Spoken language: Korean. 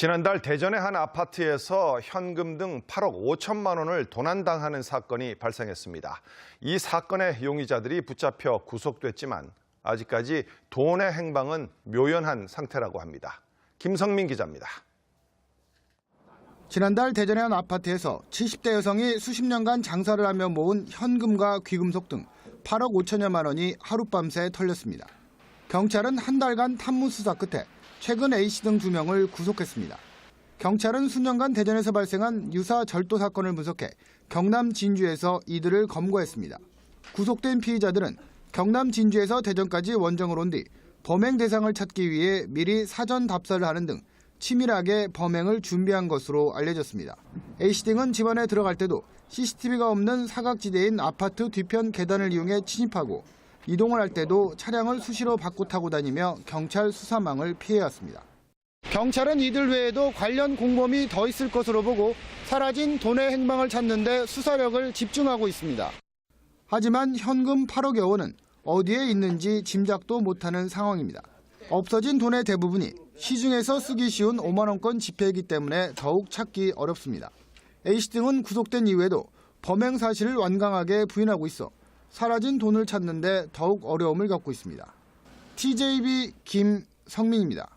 지난달 대전의 한 아파트에서 현금 등 8억 5천만 원을 도난당하는 사건이 발생했습니다. 이 사건의 용의자들이 붙잡혀 구속됐지만 아직까지 돈의 행방은 묘연한 상태라고 합니다. 김성민 기자입니다. 지난달 대전의 한 아파트에서 70대 여성이 수십 년간 장사를 하며 모은 현금과 귀금속 등 8억 5천여만 원이 하룻밤새 털렸습니다. 경찰은 한 달간 탐문 수사 끝에 최근 A씨 등두 명을 구속했습니다. 경찰은 수년간 대전에서 발생한 유사 절도 사건을 분석해 경남 진주에서 이들을 검거했습니다. 구속된 피의자들은 경남 진주에서 대전까지 원정을 온 뒤 범행 대상을 찾기 위해 미리 사전 답사를 하는 등 치밀하게 범행을 준비한 것으로 알려졌습니다. A씨 등은 집안에 들어갈 때도 CCTV가 없는 사각지대인 아파트 뒤편 계단을 이용해 침입하고 이동을 할 때도 차량을 수시로 바꿔 타고 다니며 경찰 수사망을 피해왔습니다. 경찰은 이들 외에도 관련 공범이 더 있을 것으로 보고 사라진 돈의 행방을 찾는 데 수사력을 집중하고 있습니다. 하지만 현금 8억 여 원은 어디에 있는지 짐작도 못하는 상황입니다. 없어진 돈의 대부분이 시중에서 쓰기 쉬운 5만 원권 지폐이기 때문에 더욱 찾기 어렵습니다. A씨 등은 구속된 이후에도 범행 사실을 완강하게 부인하고 있어 사라진 돈을 찾는데 더욱 어려움을 겪고 있습니다. TJB 김성민입니다.